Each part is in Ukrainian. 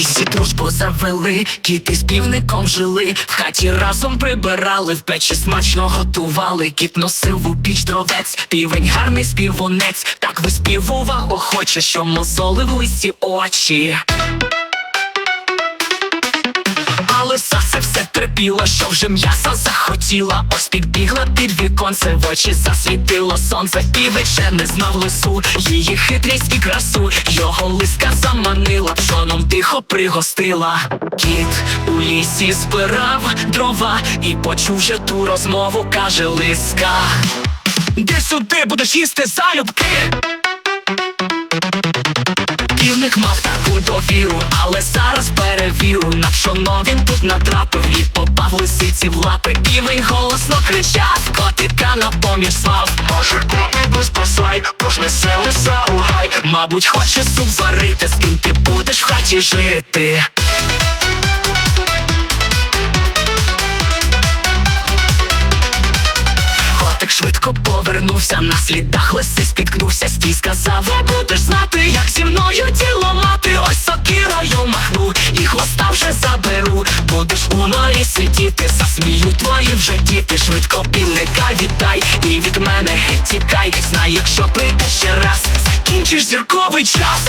Лісі дружбу завели, кіти з півником жили, в хаті разом прибирали, в печі смачно готували, кіт носив у піч дровець, півень гарний співунець, так виспівував охоче, що мозоли в листі очі. Все що вже м'яса захотіла. Ось підбігла під віконце, в очі засвітило сонце. Півече не знав лису, її хитрість і красу. Його лиска заманила, пшоном тихо пригостила. Кіт у лісі збирав дрова і почув вже ту розмову, каже лиска. Де сюди будеш їсти залюбки? Півник мав таку довіру, але зараз перевіру На чоно він тут натрапив. І попав лисиці в лапи Півень голосно кричав, котика на поміж свав Може без спасай, бо ж несе лиса у гай Мабуть, хоче суп варити, з ким ти будеш в хаті жити швидко повернувся, на слідах лиси спіткнувся, стій сказав, «О, будеш знати, як зі мною діло мати, ось сокирою махну, і хвоста вже заберу, будеш у норі сидіти, засміють твої вже діти, швидко півника вітай, і від мене тікай, знай, якщо прийде ще раз, закінчиш зірковий час.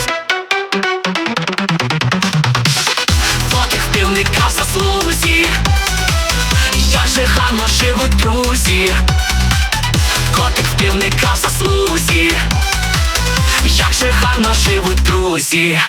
Потих півника в заслузі, як же гарно живуть друзі трудівника в заслузі, як же гарно живуть друзі.